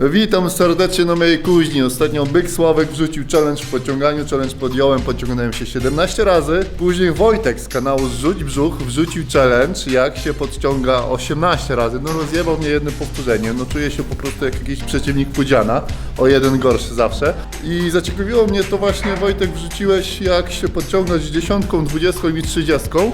Witam serdecznie na mojej kuźni. Ostatnio Byk Sławek wrzucił challenge w pociąganiu, challenge podjąłem, pociągnąłem się 17 razy. Później Wojtek z kanału Zrzuć Brzuch wrzucił challenge, jak się podciąga 18 razy. No rozjebał mnie jednym powtórzeniem, no czuję się po prostu jak jakiś przeciwnik Pudziana, o jeden gorszy zawsze. I zaciekawiło mnie to właśnie, Wojtek, wrzuciłeś jak się podciągnąć dziesiątką, dwudziestką i trzydziestką.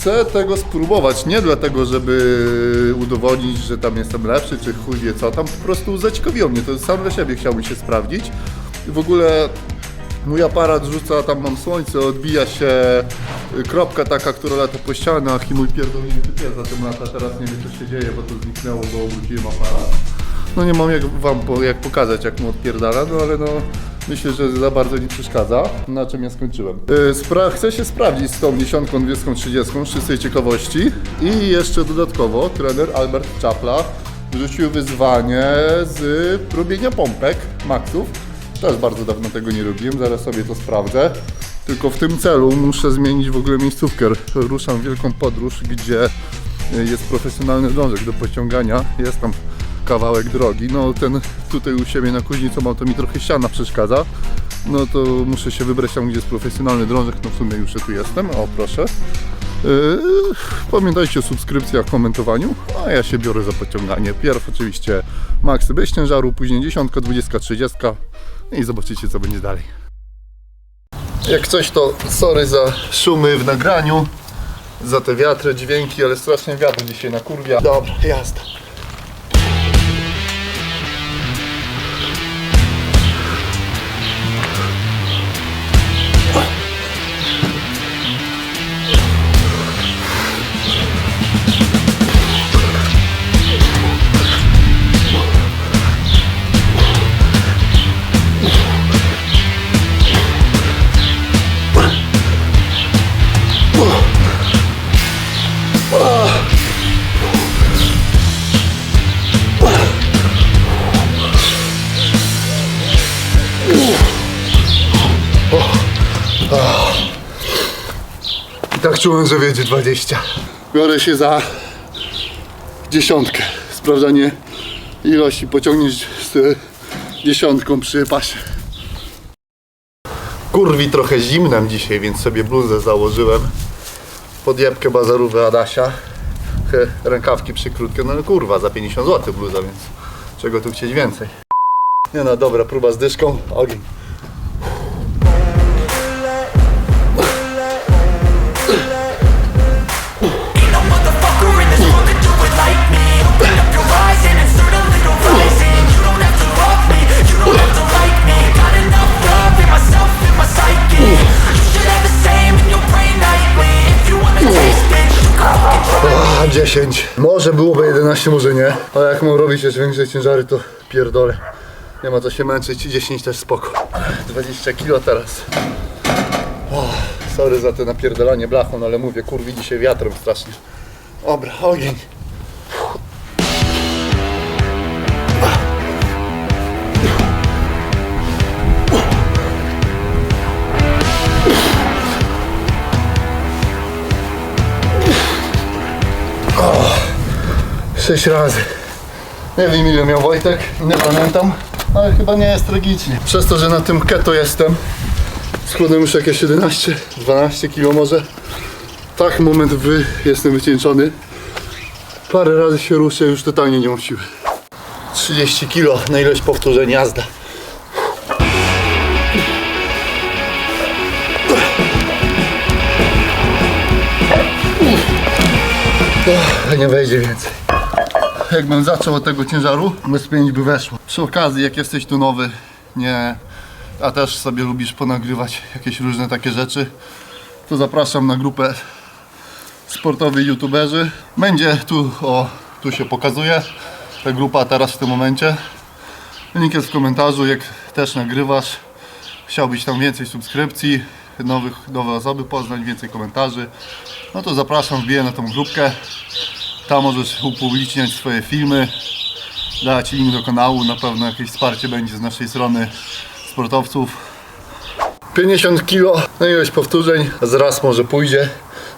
Chcę tego spróbować, nie dlatego, żeby udowodnić, że tam jestem lepszy, czy chuj wie co, tam po prostu zaciekawiło mnie, to sam dla siebie chciałbym się sprawdzić. W ogóle mój aparat rzuca, tam mam słońce, odbija się y, kropka taka, która lata po ścianach i mój pierdolnięty pies za tym lata, teraz nie wiem co się dzieje, bo to zniknęło, bo obróciłem aparat. No nie mam jak wam po, jak pokazać, jak mu odpierdala, no ale no myślę, że za bardzo nie przeszkadza. Na czym ja skończyłem? Yy, spra- chcę się sprawdzić z tą dziesiątką, dwudziestką, trzydziestką, z czystej ciekawości. I jeszcze dodatkowo trener Albert Czapla wrzucił wyzwanie z robienia pompek, maksów. Też bardzo dawno tego nie robiłem, zaraz sobie to sprawdzę. Tylko w tym celu muszę zmienić w ogóle miejscówkę. Ruszam w wielką podróż, gdzie jest profesjonalny drążek do pociągania. Jest tam kawałek drogi. No ten tutaj u siebie na kuźni, co mam, to mi trochę ściana przeszkadza. No to muszę się wybrać tam, gdzie jest profesjonalny drążek. No w sumie już tu jestem. O, proszę. Yy, pamiętajcie o subskrypcjach, komentowaniu, a ja się biorę za pociąganie. Pierw oczywiście maksy bez ciężaru, później dziesiątka, dwudziestka, trzydziestka i zobaczycie co będzie dalej. Jak coś to sorry za szumy w nagraniu, za te wiatry, dźwięki, ale strasznie wiatr dzisiaj na kurwia. Dobra, jazda. I tak czułem, że wiedzie 20. Biorę się za dziesiątkę. Sprawdzanie ilości pociągnięć z dziesiątką przy pasie. Kurwi trochę zimnem dzisiaj, więc sobie bluzę założyłem. Podjebkę bazarówy Adasia. Rękawki przykrótkie. No ale kurwa, za 50 zł bluza, więc czego tu chcieć więcej. Nie no, dobra, próba z dyszką. Ogień. 10. Może byłoby 11, może nie. Ale jak mam robić jeszcze większe ciężary, to pierdolę. Nie ma co się męczyć. 10 też spoko. 20 kilo teraz. O, sorry za to napierdalanie blachą, ale mówię, kurwi dzisiaj wiatrem strasznie. Dobra, ogień. Sześć razy. Nie wiem ile miał Wojtek, nie pamiętam, ale chyba nie jest tragicznie. Przez to, że na tym keto jestem, schudłem już jakieś 11, 12 kilo może. Tak, moment wy, jestem wycieńczony. Parę razy się ruszę, już totalnie nie mam siły. 30 kilo na ilość powtórzeń jazda. Nie wejdzie więcej. Jakbym zaczął od tego ciężaru, bez 5 by weszło. Przy okazji, jak jesteś tu nowy, nie, a też sobie lubisz ponagrywać jakieś różne takie rzeczy, to zapraszam na grupę sportowi youtuberzy. Będzie tu, o, tu się pokazuje ta grupa teraz w tym momencie. Link jest w komentarzu, jak też nagrywasz, chciałbyś tam więcej subskrypcji, nowych, nowe osoby poznać, więcej komentarzy, no to zapraszam, wbiję na tą grupkę. Tam możesz upubliczniać swoje filmy, dać link do kanału, na pewno jakieś wsparcie będzie z naszej strony sportowców. 50 kilo na ilość powtórzeń, zraz może pójdzie.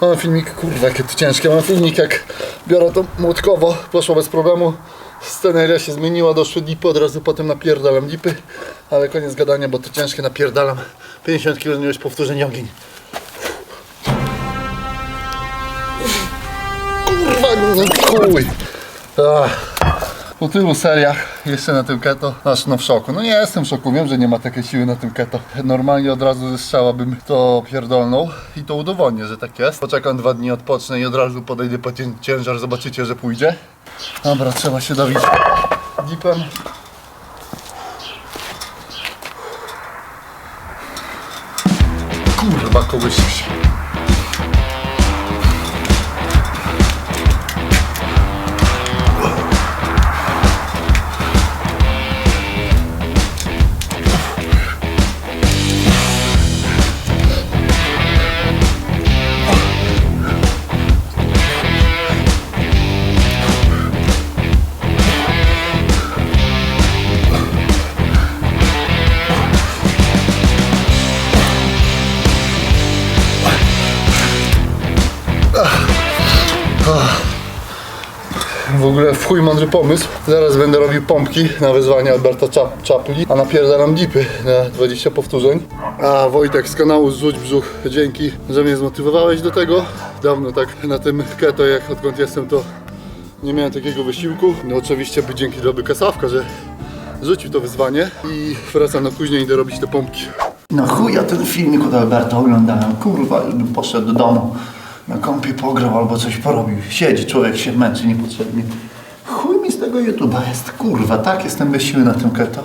Mam filmik, kurwa jakie to ciężkie, mam filmik jak biorę to młotkowo, poszło bez problemu. Sceneria się zmieniła, doszły dipy, od razu potem napierdalam dipy, ale koniec gadania, bo to ciężkie napierdalam. 50 kg już powtórzeń ogień. Chuj. Ach. Po tylu seriach jeszcze na tym keto, aż no w szoku. No nie jestem w szoku, wiem, że nie ma takiej siły na tym keto. Normalnie od razu ze to pierdolnął i to udowodnię, że tak jest. Poczekam dwa dni, odpocznę i od razu podejdę po cię- ciężar, zobaczycie, że pójdzie. Dobra, trzeba się dobić dipem. Kurwa, kogoś się. Ogóle w chuj mądry pomysł. Zaraz będę robił pompki na wezwanie Alberta Czap Czapli, a napierdalam dipy na 20 powtórzeń. A Wojtek z kanału Zrzuć Brzuch, dzięki, że mnie zmotywowałeś do tego. Dawno tak na tym keto, jak odkąd jestem, to nie miałem takiego wysiłku. No oczywiście by dzięki dobry Kasawka, że rzucił to wyzwanie i wracam na później idę robić te pompki. No chuj, ja ten filmik od Alberta oglądałem. Kurwa, poszedł do domu. Na kąpie pograł albo coś porobił. Siedzi, człowiek się męczy niepotrzebnie. Chuj mi z tego YouTube'a jest, kurwa, tak jestem bez siły na tym keto.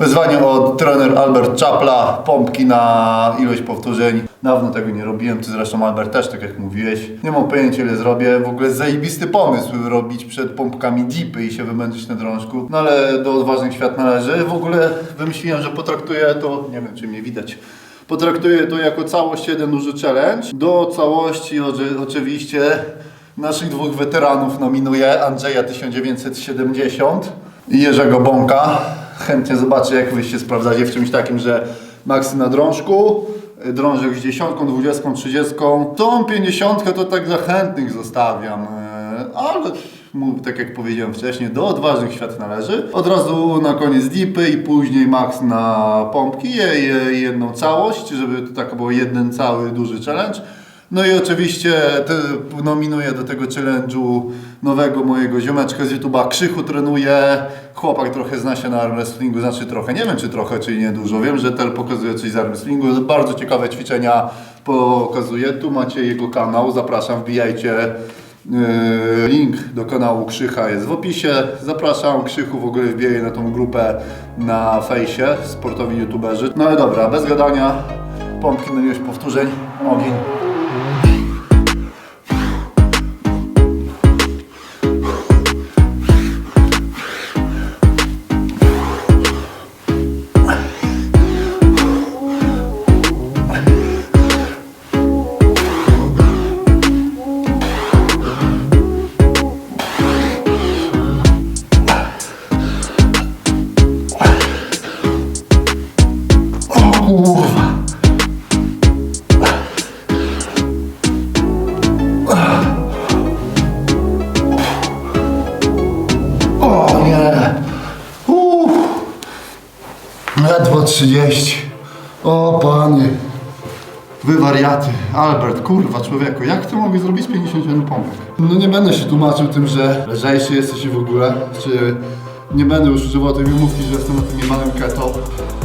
Wyzwanie od trener Albert Czapla, pompki na ilość powtórzeń. Dawno tego nie robiłem, ty zresztą Albert też, tak jak mówiłeś. Nie mam pojęcia ile zrobię, w ogóle zajebisty pomysł robić przed pompkami dipy i się wymęczyć na drążku. No ale do odważnych świat należy. W ogóle wymyśliłem, że potraktuję to, nie wiem czy mnie widać, potraktuję to jako całość jeden duży challenge. Do całości oczy- oczywiście naszych dwóch weteranów nominuję Andrzeja 1970 i Jerzego Bąka. Chętnie zobaczę, jak wy się sprawdzacie w czymś takim, że maksy na drążku, drążek z dziesiątką, dwudziestką, trzydziestką. Tą pięćdziesiątkę to tak dla chętnych zostawiam, y, ale tak jak powiedziałem wcześniej, do odważnych świat należy. Od razu na koniec dipy i później maks na pompki, je, je, jedną całość, żeby to tak było jeden cały duży challenge. No i oczywiście te, nominuję do tego challenge'u nowego mojego ziomeczka z YouTube'a. Krzychu trenuje. Chłopak trochę zna się na arm wrestlingu, znaczy trochę, nie wiem czy trochę, czy nie dużo. Wiem, że Tel pokazuje coś z arm wrestlingu. Bardzo ciekawe ćwiczenia pokazuje. Tu macie jego kanał, zapraszam, wbijajcie. Yy, Link do kanału Krzycha jest w opisie. Zapraszam, Krzychu w ogóle wbijaj na tą grupę na fejsie, sportowi youtuberzy. No ale dobra, bez gadania, pompki na ilość powtórzeń, ogień. O nie! Uff. Ledwo 30. O panie. Wy wariaty. Albert, kurwa człowieku, jak to mogę zrobić z 51 pompek? No nie będę się tłumaczył tym, że lżejszy jesteś w ogóle, czy nie będę już używał tej wymówki, że jestem na tym niemanym keto.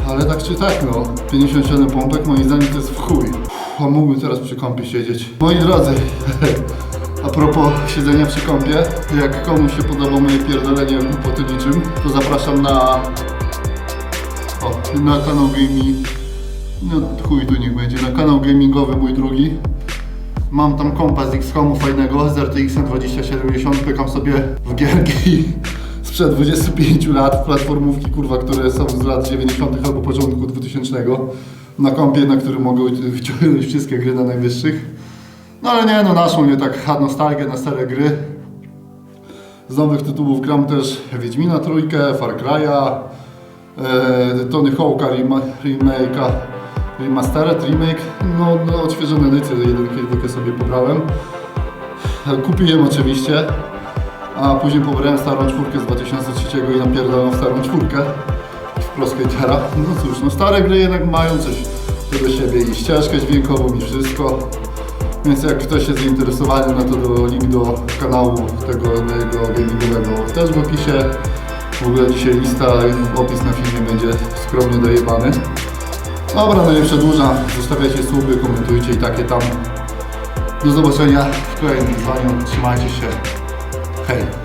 Ale tak czy tak, no, 57 pompek moim zdaniem to jest w chuj. A mógłbym teraz przy kąpie siedzieć. Moi drodzy, A propos siedzenia przy kąpie, jak komuś się podoba moje pierdolenie głupoty niczym, to zapraszam na... O, na kanał gaming... No chuj tu niech będzie, na kanał gamingowy mój drugi. Mam tam kompa z X-Homu fajnego, z RTX-em 2070, pykam sobie w gierki sprzed 25 lat, platformówki kurwa, które są z lat 90 albo początku 2000 na kompie, na którym mogę wyciągnąć wszystkie gry na najwyższych. No ale nie, no naszą mnie tak nostalgię na stare gry. Z nowych tytułów gram też Wiedźmina Trójkę, Far Cry'a, e, Tony Hawk'a rema- remake'a, remastered, remake, no, no odświeżone edycje, jedynkę i dwójkę sobie pobrałem. Kupiłem oczywiście. A później pobrałem starą czwórkę z 2003 i napierdałem starą czwórkę w Pro Skatera. No cóż, no stare gry jednak mają coś do siebie i ścieżkę dźwiękową i wszystko. Więc jak ktoś jest zainteresowany, no to do, link do kanału tego mojego gamingowego też w opisie. W ogóle dzisiaj lista, opis na filmie będzie skromnie dojebany. Dobra, no nie przedłużam. Zostawiajcie suby, komentujcie i takie tam. Do zobaczenia w kolejnym wyzwaniu. Trzymajcie się. 嘿